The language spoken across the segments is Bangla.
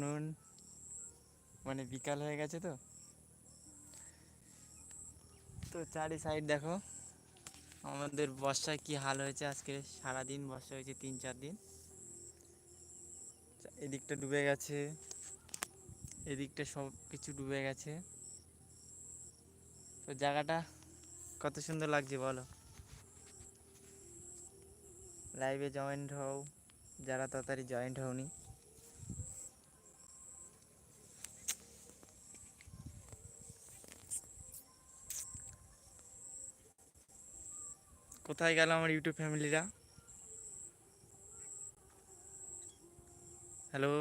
নুন মানে বিকাল হয়ে গেছে তো। তো চারি সাইড দেখো, আমাদের বর্ষায় কি হাল হয়েছে আজকে? সারাদিন বর্ষা হয়েছে তিন চার দিন। এদিকটা ডুবে গেছে, এদিকটা সব কিছু ডুবে গেছে। তো জায়গাটা কত সুন্দর লাগছে বলো? লাইভে জয়েন্ট হও, যারা তাড়াতাড়ি জয়েন্ট হওনি। কোথায় গেল আমার ইউটিউব ফ্যামিলিরা? হ্যালো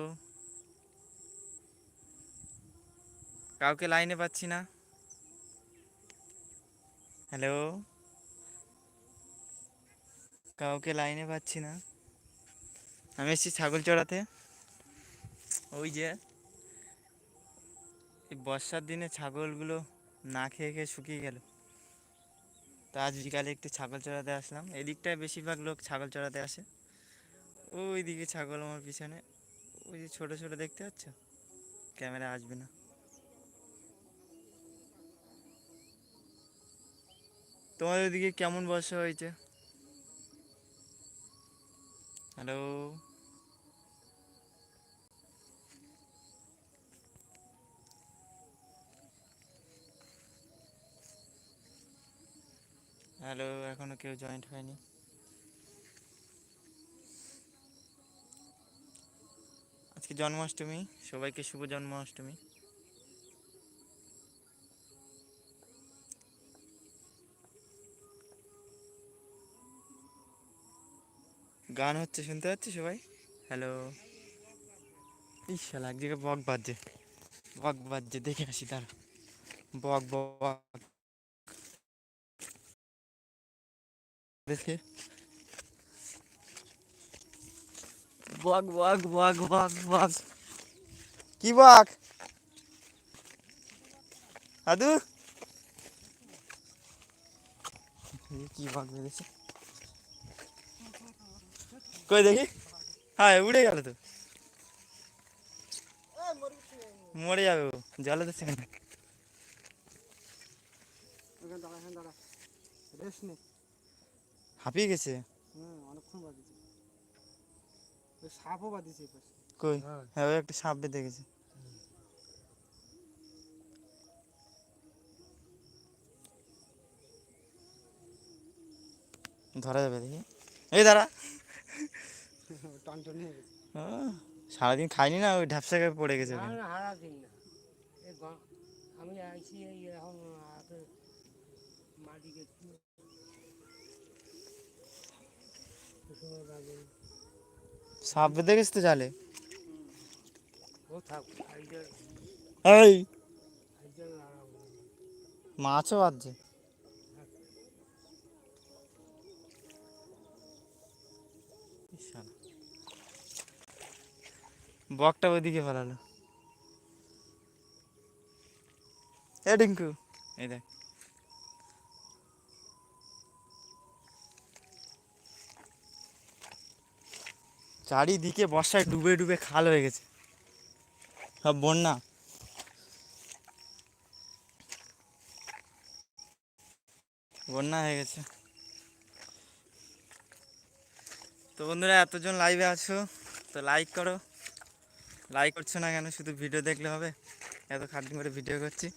কাউকে লাইনে পাচ্ছি না? হ্যালো কাউকে লাইনে পাচ্ছি না? আমি এসেছি ছাগল চড়াতে ওই যে, এই বর্ষার দিনে ছাগলগুলো না খেয়ে খেয়ে শুকিয়ে গেল। তো আজ বিকালে একটু ছাগল চড়াতে আসলাম। এদিকটায় বেশিরভাগ লোক ছাগল চড়াতে আসে। ওই দিকে ছাগল আমার পিছনে। ওই যে ছোটো ছোটো দেখতে পাচ্ছ? ক্যামেরা আসবে না। তোমাদের ওদিকে কেমন বর্ষা হয়েছে? হ্যালো হ্যালো, এখনও কেউ জয়েন্ট হয়নি। আজকে জন্মাষ্টমী, সবাইকে শুভ জন্মাষ্টমী। গান হচ্ছে, শুনতে পাচ্ছি সবাই? হ্যালো। ইশালা এক জায়গায় বক বাজছে। বক বাজছে, দেখে আসি তার বক বক। দেখে বক বক বক বক বক কি বক আদু এই কি বক বেঁধেছে কই দেখি হ্যাঁ উড়ে গেল তো মরে যাবে ও জলে তো সেখানে এখানে দাঁড়া এখানে দাঁড়া রেস্ট নে হাঁপিয়ে গেছে? হুম অনেকক্ষণ বাদিয়েছে ওই সাপও বাদিয়েছে কই? হ্যাঁ। ওই একটা সাপ বেঁধে গেছে। ধরা যাবে দেখি। এই দাঁড়া। টনটনি হয়ে গেছে। সারাদিন খাইনি না ওই ঢ্যাপসা খেয়ে পড়ে গেছে না আমি আইসি এখন মাটি গেছি সাপ বেঁধে গেছে তো জালে। এই। মাছও বাজছে বকটা ওইদিকে ফেলালো। এ ডিঙ্কু। এই দেখ। চারিদিকে বর্ষায় ডুবে ডুবে খাল হয়ে গেছে। সব বন্যা। বন্যা হয়ে গেছে। তো বন্ধুরা, এতজন লাইভে আছো, তো লাইক করো। লাইক করছ না কেন? শুধু ভিডিও দেখলে হবে। এত খাটনি করে ভিডিও করছি।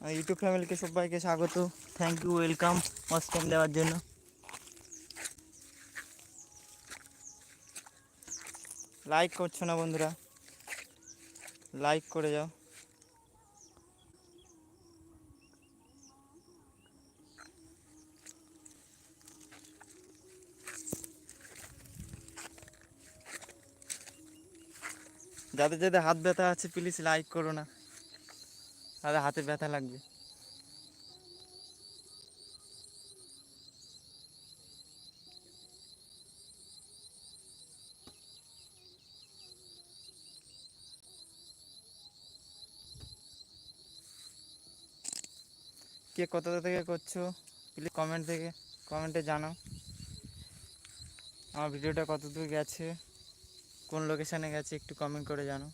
ইউটিউব ফ্যামিলিকে সবাইকে স্বাগত। থ্যাংক ইউ ওয়েলকাম অস্টেম দেওয়ার জন্য। লাইক করছ না বন্ধুরা? লাইক করে যাও। যাদের যাদের হাত ব্যথা আছে প্লিজ লাইক করো না। তাদের হাতে ব্যথা লাগবে। কে কোথা থেকে করছ? প্লিজ কমেন্ট থেকে কমেন্টে জানাও। আমার ভিডিওটা কত দূর গেছে? কোন লোকেশানে গেছে? একটু কমেন্ট করে জানো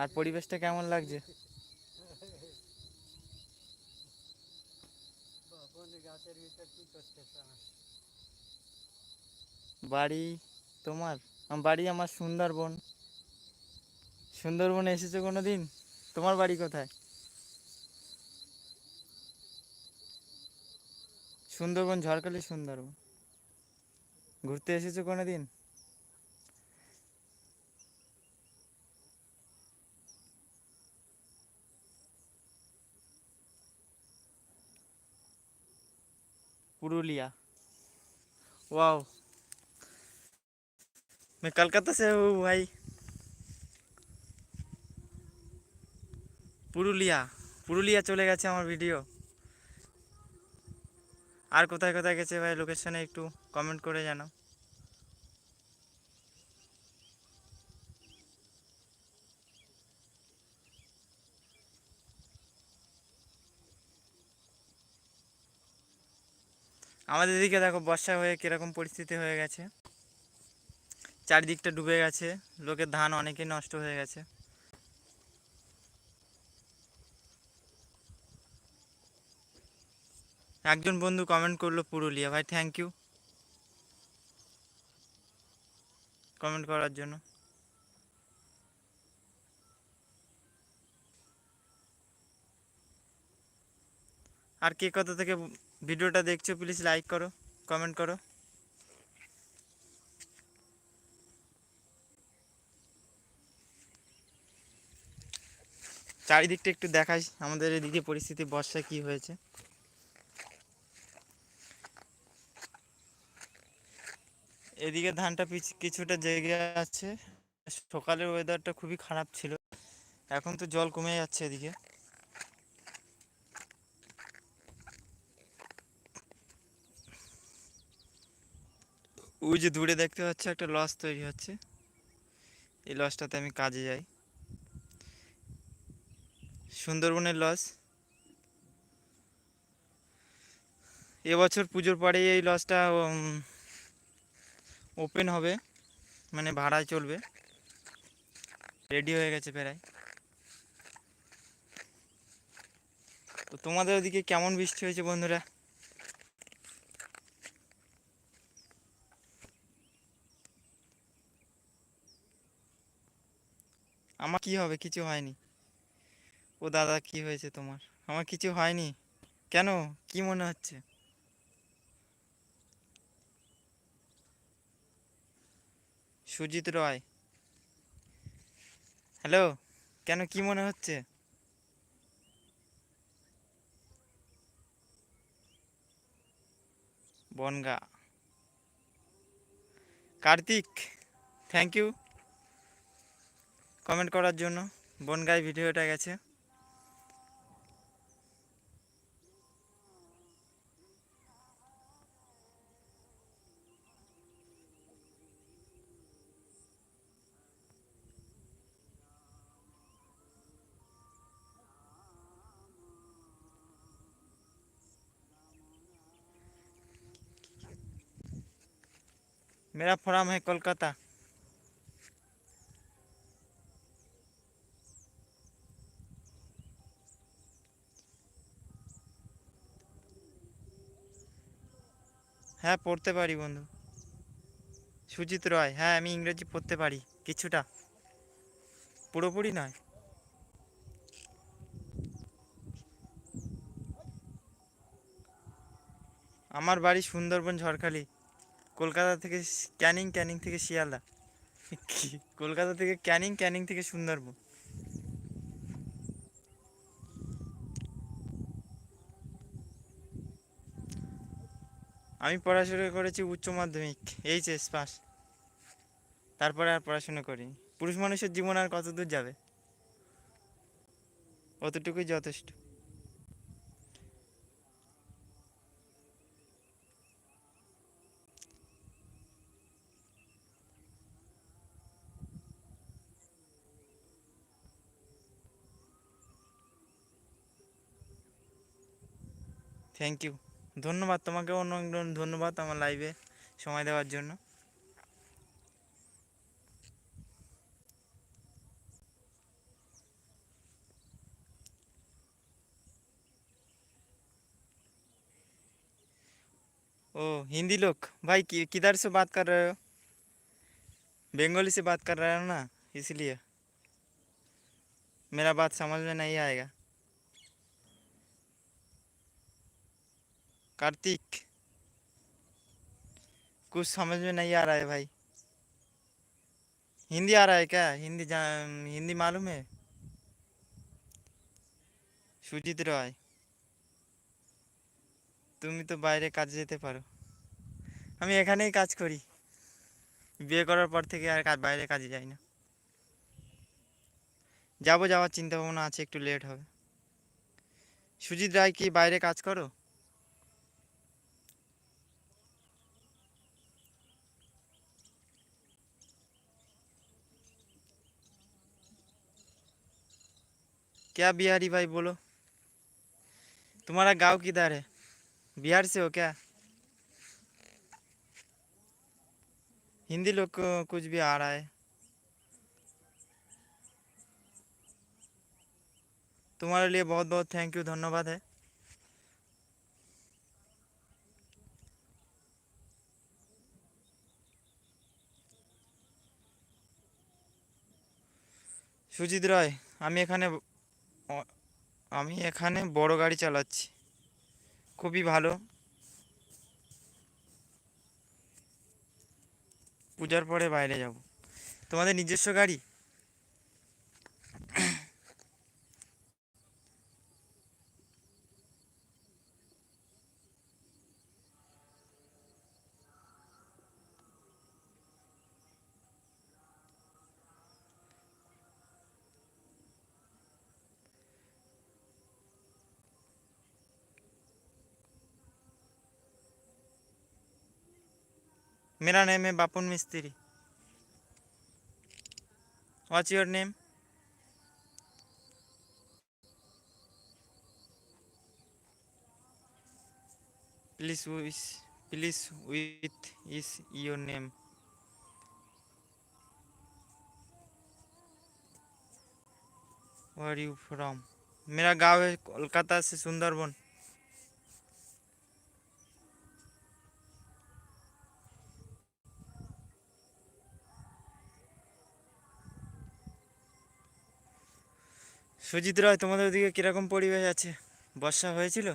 আর পরিবেশটা কেমন লাগছে? বাড়ি তোমার? বাড়ি আমার সুন্দরবন। সুন্দরবনে এসেছ কোনো দিন তোমার বাড়ি কোথায়? সুন্দরবন, ঝড়খালি সুন্দরবন। ঘুরতে এসেছ কোনো দিন पुरुलिया वाओ मैं कलकत्ता से हूँ भाई পুরুলিয়া পুরুলিয়া চলে গেছে আমার ভিডিও আর কোথায় কোথায় গেছে ভাই লোকেশনে একটু কমেন্ট করে জানাও আমাদের এদিকে দেখো বর্ষা হয়ে কীরকম পরিস্থিতি হয়ে গেছে। চারিদিকটা ডুবে গেছে, লোকের ধান অনেকই নষ্ট হয়ে গেছে। একজন বন্ধু কমেন্ট করল পুরুলিয়া, ভাই থ্যাংক ইউ কমেন্ট করার জন্য। আর কে কত থেকে ভিডিওটা দেখছ প্লিজ লাইক করো কমেন্ট করো। চারিদিকটা একটু দেখাই, আমাদের এদিকে পরিস্থিতি, বর্ষা কি হয়েছে। এদিকে ধানটা কিছুটা জেগে আছে। সকালের ওয়েদারটা খুবই খারাপ ছিল। এখন তো জল কমে যাচ্ছে এদিকে। ওই যে দূরে দেখতে পাচ্ছ একটা লস তৈরি হচ্ছে। এই লসটাতে আমি কাজে যাই। সুন্দরবনের লস। এবছর পুজোর পরে এই লসটা ওপেন হবে। মানে ভাড়ায় চলবে। রেডি হয়ে গেছে প্রায়। তো তোমাদের ওদিকে কেমন বৃষ্টি হয়েছে বন্ধুরা? আমার কি হবে? কিছু হয়নি। ও দাদা, কি হয়েছে তোমার? আমার কিছু হয়নি। কেন? কি মনে হচ্ছে? সুজিত রয়। হ্যালো? কেন? কি মনে হচ্ছে? Bangaon. Kartik thank you comment করার জন্য বনগায় ভিডিওটা গেছে मेरा फॉर्म है कोलकाता হ্যাঁ পড়তে পারি বন্ধু। সুজিত রয় হ্যাঁ আমি ইংরেজি পড়তে পারি, কিছুটা। পুরোপুরি নয়। আমার বাড়ি সুন্দরবন, ঝড়খালি। কলকাতা থেকে ক্যানিং ক্যানিং থেকে শিয়ালদা। কলকাতা থেকে ক্যানিং ক্যানিং থেকে সুন্দরবন। আমি পড়াশোনা করেছি উচ্চ মাধ্যমিক এইচএস পাস তারপরে আর পড়াশোনা করিনি। পুরুষ মানুষের জীবন আর কত দূর যাবে? অতটুকুই যথেষ্ট। থ্যাংক ইউ ধন্যবাদ তোমাকে অন্য ধন্যবাদ আমার লাইভে সময় দেওয়ার জন্য ओ हिंदी लोग भाई कि- किधर से बात कर रहे हो बंगाली से बात कर रहे हो ना इसलिए मेरा बात समझ में नहीं आएगा कार्तिक कुछ समझ में नहीं आ रहा है भाई हिंदी आ रहा है क्या हिंदी जान हिंदी मालूम है সুজিত রয় তুমি তো বাইরে কাজে যেতে পারো আমি এখানেই কাজ করি বিয়ে করার পর থেকে আর কাজ বাইরে কাজে যাই না যাবো যাওয়ার চিন্তা ভাবনা আছে একটু লেট হবে সুজিত রায় কি বাইরে কাজ করো क्या बिहारी भाई बोलो तुम्हारा गांव किधर है बिहार से हो क्या हिंदी लोग को कुछ भी आ रहा है तुम्हारे लिए बहुत बहुत थैंक यू धन्यवाद है সুজিত রায় আমি এখানে অ- আমি এখানে বড় গাড়ি চালাচ্ছি। খুবই ভালো। পূজার পরে বাইরে যাব। তোমাদের নিজস্ব গাড়ি? मेरा नेम है Bapun Mistry. What's your name please please with is your name are you from? मेरा गाँव है कोलकाता से सुंदरबन। সুজিত রায় তোমাদের ওদিকে কীরকম পরিবেশ আছে? বর্ষা হয়েছিল?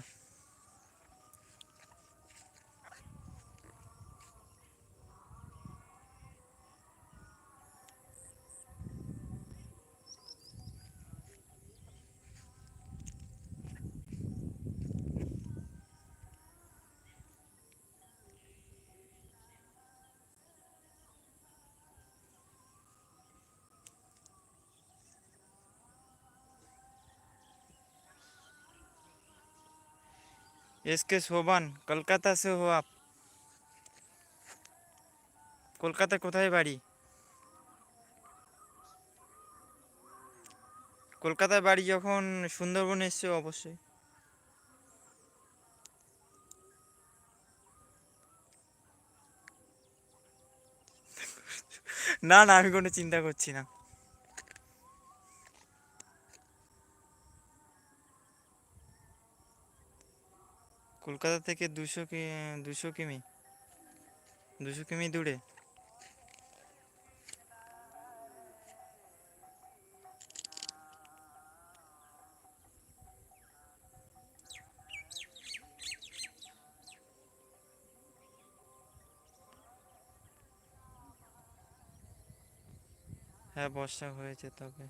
एस के शोभान কলকাতা से हो आप কলকাতা কোথায় বাড়ি কলকাতায় বাড়ি যখন সুন্দরবন এসছে অবশ্যই না না আমি কোনো চিন্তা করছি না কলকাতা থেকে দুশো কি, দুশো কিমি দুশো কিমি দূরে। হ্যাঁ বর্ষা হয়েছে তবে।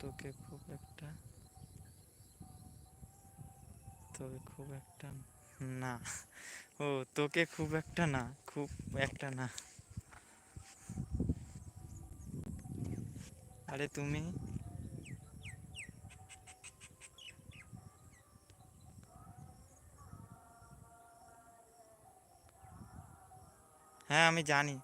তোকে খুব একটা তবে খুব একটা না। ও, তোকে খুব একটা না, খুব একটা না। আরে তুমি? হ্যাঁ আমি জানি।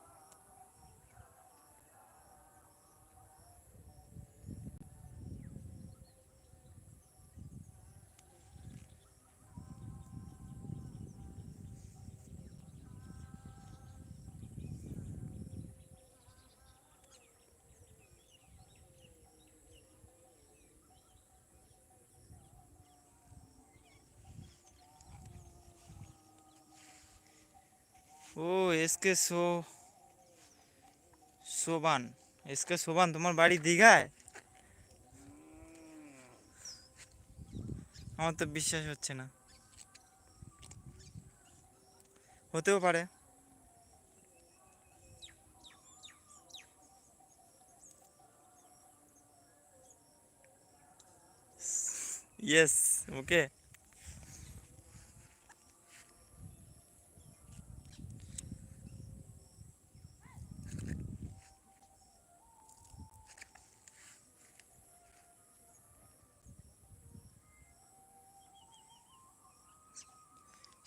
ও এসকে সো সোবান এসকে সোবান তোমার বাড়ি দীঘায় আমার তো বিশ্বাস হচ্ছে না হতেও পারে ইয়েস ওকে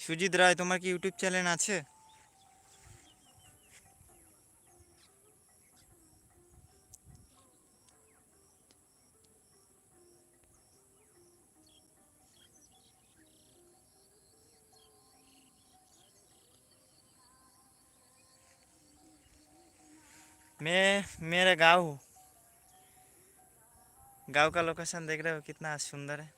সুজিত রায় তোমার কি ইউটিউব চ্যানেল আছে मैं मेरा गाँव हूँ गाँव का लोकेशन देख रहे हो कितना सुंदर है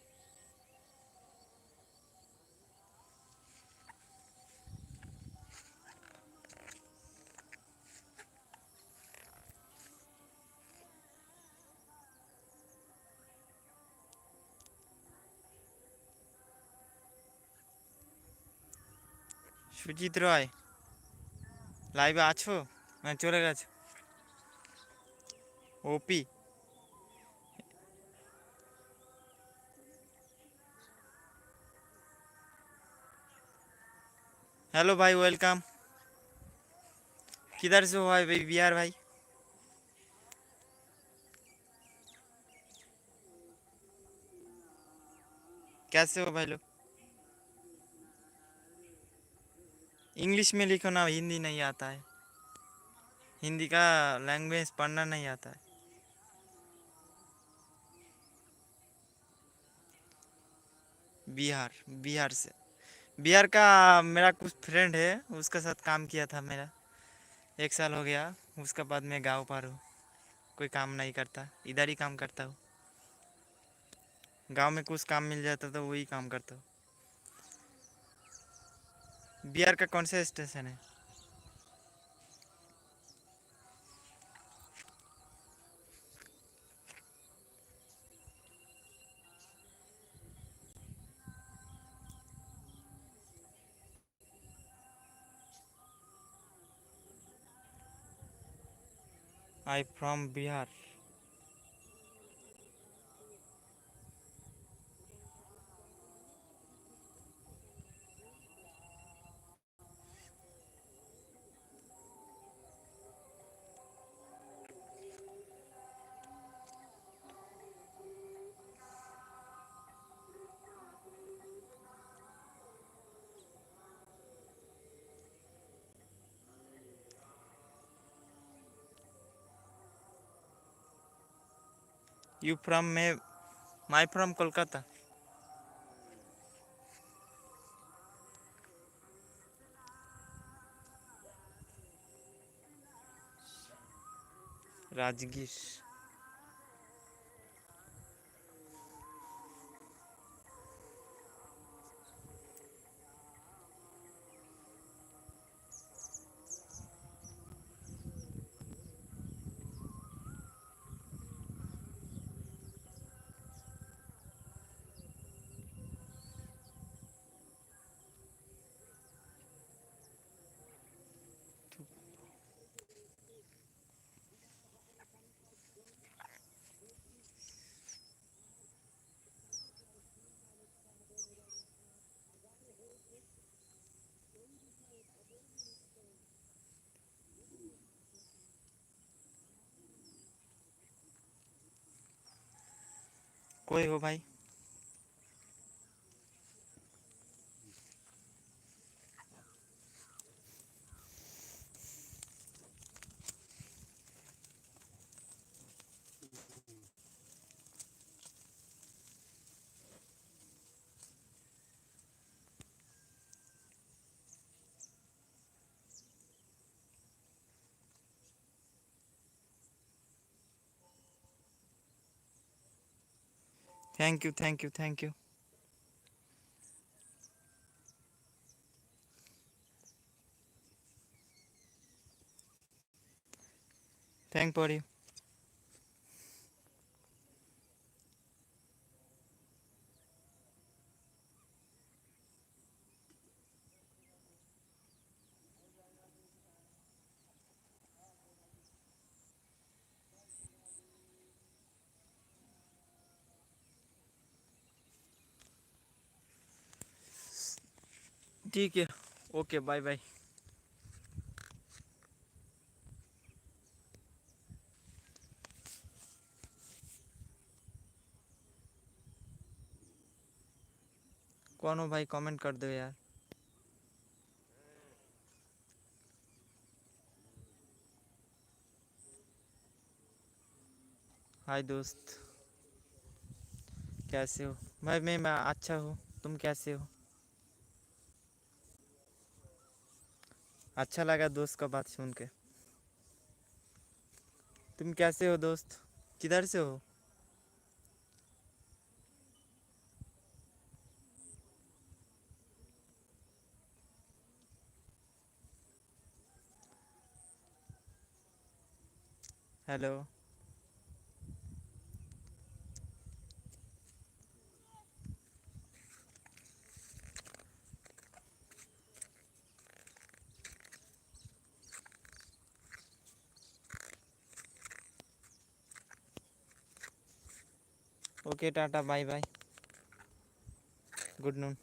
সুজিত রয় লাইভে আছো না চলে গেছো ওপি हेलो भाई वेलकम किधर से हो भाई भाई बिहार भाई कैसे हो भाई लोग इंग्लिश में लिखो ना, हिंदी नहीं आता है। हिंदी का लैंग्वेज पढ़ना नहीं आता है। बिहार बिहार से। बिहार का मेरा कुछ फ्रेंड है, उसके साथ काम किया था मेरा। एक साल हो गया, उसके बाद मैं गाँव पर हूँ। कोई काम नहीं करता, इधर ही काम करता हूँ। गाँव में कुछ काम मिल जाता तो वही काम करता हूँ। बिहार का कौन सा स्टेशन है I from Bihar. You from me? My from Kolkata. Rajgir कोई हो भाई। Thank you, thank you, thank you. Thank buddy. ठीक है। Okay, bye bye. कौन हो भाई? कमेंट कर दो यार। हाय दोस्त। कैसे हो? भाई, मैं मैं अच्छा हूँ। तुम कैसे हो? अच्छा लगा दोस्त का बात सुन के। तुम कैसे हो दोस्त? किधर से हो? Hello. Okay tata bye bye good noon